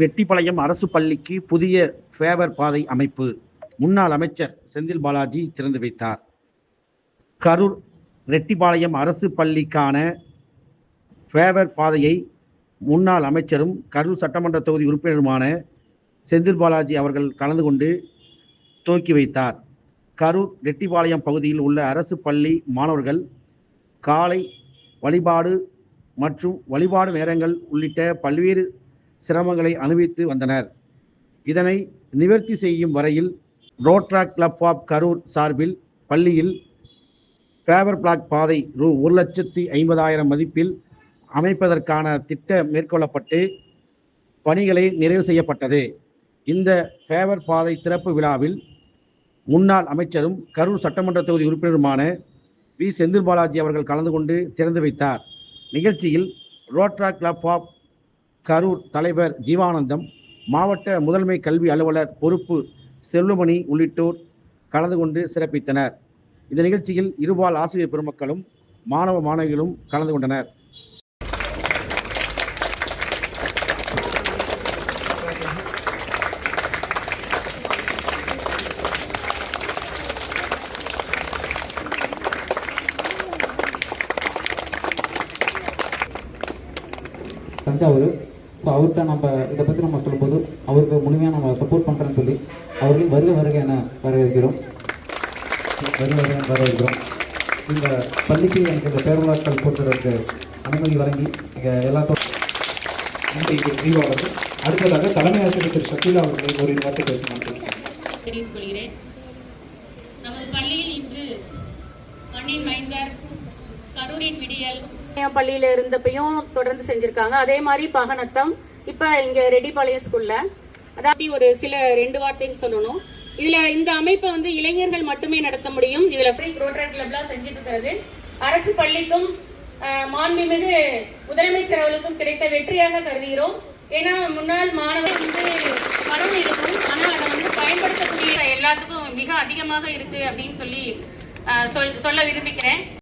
வெட்டிப்பாளையம் அரசு பள்ளிக்கு புதிய ஃபேவர் பாதை அமைப்பு. முன்னாள் அமைச்சர் செந்தில் பாலாஜி திறந்து வைத்தார். கரூர் ரெட்டிப்பாளையம் அரசு பள்ளிக்கான ஃபேவர் பாதையை முன்னாள் அமைச்சரும் கரூர் சட்டமன்ற தொகுதி உறுப்பினருமான செந்தில் பாலாஜி அவர்கள் கலந்து கொண்டு துவக்கி வைத்தார். கரூர் ரெட்டிப்பாளையம் பகுதியில் உள்ள அரசு பள்ளி மாணவர்கள் காலை வழிபாடு மற்றும் வழிபாடு நேரங்கள் உள்ளிட்ட பல்வேறு சிரமங்களை அனுபவித்து வந்தனர். இதனை நிவர்த்தி செய்யும் வரையில் ரோட்ரா கிளப் ஆஃப் கரூர் சார்பில் பள்ளியில் ஃபேவர் பிளாக் பாதை ரூ ஒரு லட்சத்தி ஐம்பதாயிரம் மதிப்பில் அமைப்பதற்கான திட்டம் மேற்கொள்ளப்பட்டு பணிகளை நிறைவு செய்யப்பட்டது. இந்த ஃபேவர் பாதை திறப்பு விழாவில் முன்னாள் அமைச்சரும் கரூர் சட்டமன்ற தொகுதி உறுப்பினருமான வி செந்தில் பாலாஜி அவர்கள் கலந்து கொண்டு திறந்து வைத்தார். நிகழ்ச்சியில் ரோட்ரா கிளப் ஆஃப் கரூர் தலைவர் ஜீவானந்தம் மாவட்ட முதன்மை கல்வி அலுவலர் பொறுப்பு செல்லுமணி உள்ளிட்டோர் கலந்து கொண்டு சிறப்பித்தனர். இந்த நிகழ்ச்சியில் இருபால் ஆசிரியர் பெருமக்களும் மாணவ மாணவிகளும் கலந்து கொண்டனர். தஞ்சாவூர் ஸோ அவர்கிட்ட நம்ம இதை பற்றி நம்ம சொல்லும்போது அவருக்கு முழுமையாக நம்ம சப்போர்ட் பண்ணுறேன்னு சொல்லி அவர்களையும் வருக வருக என வரவேற்கிறோம். வருக வருக வரவேற்கிறோம். இந்த பள்ளிக்கு எனக்கு இந்த பேரலாக்கள் போட்டுறதுக்கு அனுமதி வழங்கி இங்கே எல்லாத்தோட இன்றைக்கு விரிவாளர்கள் அடுத்ததாக தலைமை ஆசிரியர் திரு சக்கீலா அவர்களை ஒரு வார்த்தை பேசுமாறு தெரிவித்துக் கொள்கிறேன். நமது பள்ளியில் இன்று மண்ணின் மைந்தர் கரூரின் விடியல் பள்ளியில இருந்தப்பையும் தொடர்ந்து செஞ்சுருக்காங்க. அதே மாதிரி பகனத்தம். இப்போ இங்கே ரெட்டிப்பாளையம் ஸ்கூலில் அதாவது ஒரு சில ரெண்டு வார்த்தைன்னு சொல்லணும். இதில் இந்த அமைப்பை வந்து இளைஞர்கள் மட்டுமே நடத்த முடியும். இதில் ஃப்ரீ ரோட்டரி கிளப்லாம் செஞ்சுட்டு இருக்கிறது. அரசு பள்ளிக்கும் மாண்புமிகு முதலமைச்சர் அவர்களுக்கும் கிடைத்த வெற்றியாக கருதுகிறோம். ஏன்னா முன்னாள் மாணவர் வந்து பணம் இருக்கும். ஆனால் அதை வந்து பயன்படுத்தக்கூடிய எல்லாத்துக்கும் மிக அதிகமாக இருக்கு அப்படின்னு சொல்லி சொல் சொல்ல விரும்புகிறேன்.